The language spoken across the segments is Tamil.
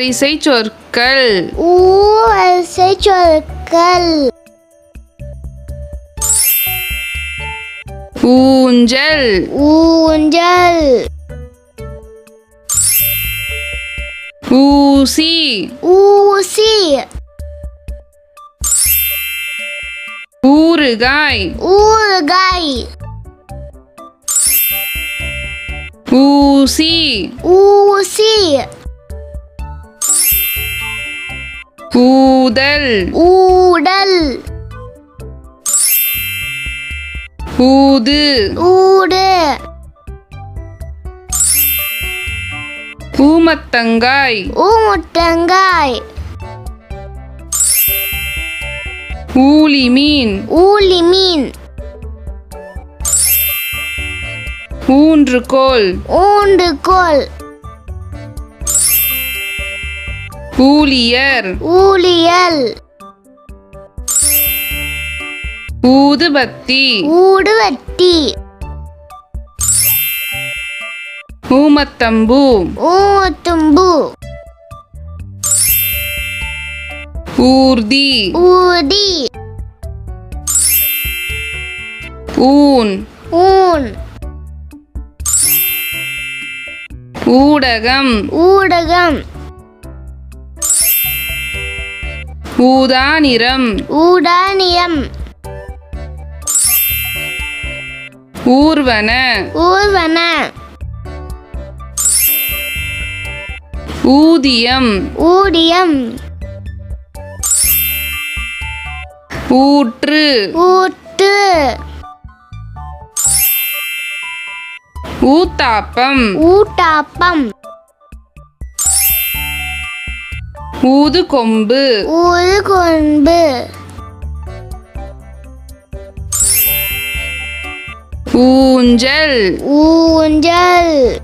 வரிசை சொற்கள். ஊ வரிசை சொற்கள். ஊஞ்சல். ஊஞ்சல். ஊசி. ஊசி. ஊறுகாய். ஊறுகாய். ஊசி. ஊசி. ஊதல் ஊடல். ஊது ஊடு. ஊமத்தங்காய். ஊமுட்டங்காய் ஊளி மீன் ஊலி மீன் ஊன்றுகோல். ஊண்டுகோல் ஊழியர். ஊழியல். ஊதுபத்தி. ஊடுவட்டி ஊமத்தம்பூ. ஊத்தும்பு ஊர்தி. ஊதி ஊன். ஊன். ஊடகம். ஊடகம். ஊதா நிறம் ஊடானியம் ஊர்வன. ஊர்வன. ஊதியம். ஊடியம் ஊற்று. ஊட்டு ஊத்தாப்பம். ஊட்டாப்பம் ஊதுகொம்பு. ஊதுகொன்பு ஊஞ்சல். ஊஞ்சல்.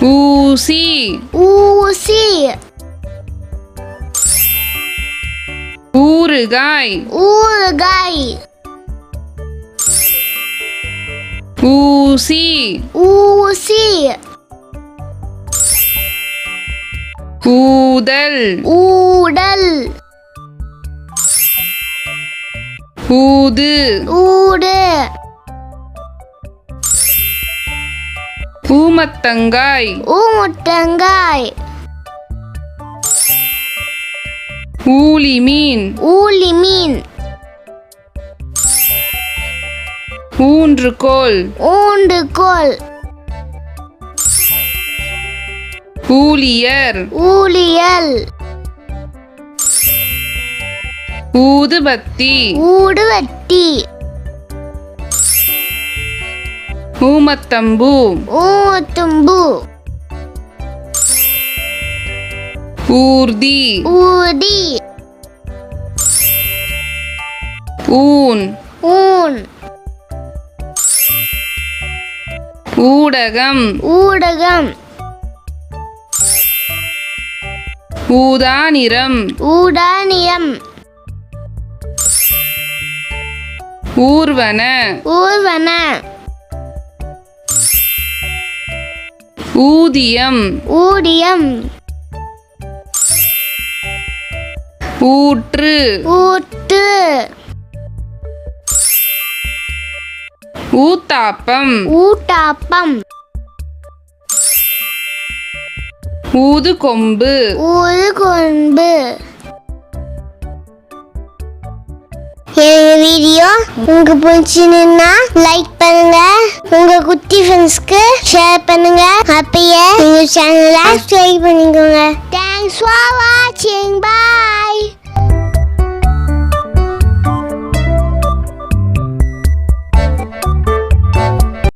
ஊசி. ஊசி. ஊறுகாய். ஊறுகாய். ஊசி. ஊசி. ஊதல் ஊடல். ஊது. ஊடு. ஊமத்தங்காய். ஊமுட்டங்காய் ஊளி மீன் ஊலி மீன் ஊன்றுகோல். ஊண்டுகோல் ஊழியர். ஊழியல். ஊதுபத்தி. ஊடுவட்டி ஊமத்தம்பூ. ஊத்தும்பு ஊர்தி. ஊதி ஊன். ஊன். ஊடகம். ஊடகம். ஊதா நிறம் ஊடானியம் ஊர்வன. ஊர்வன. ஊதியம். ஊடியம் ஊற்று. ஊட்டு ஊத்தாப்பம். ஊட்டாப்பம் ஊதுகொம்பு. ஊதுகொன்பு என் வீடியோ உங்களுக்கு பிடிச்சிருந்தா லைக் பண்ணுங்க. உங்க குட்டி ஃப்ரெண்ட்ஸ்க்கு ஷேர் பண்ணுங்க. அப்பயே எங்க சேனலை சப்ஸ்கிரைப் பண்ணிக்கோங்க. தேங்க்ஸ் ஃபார் வாட்சிங்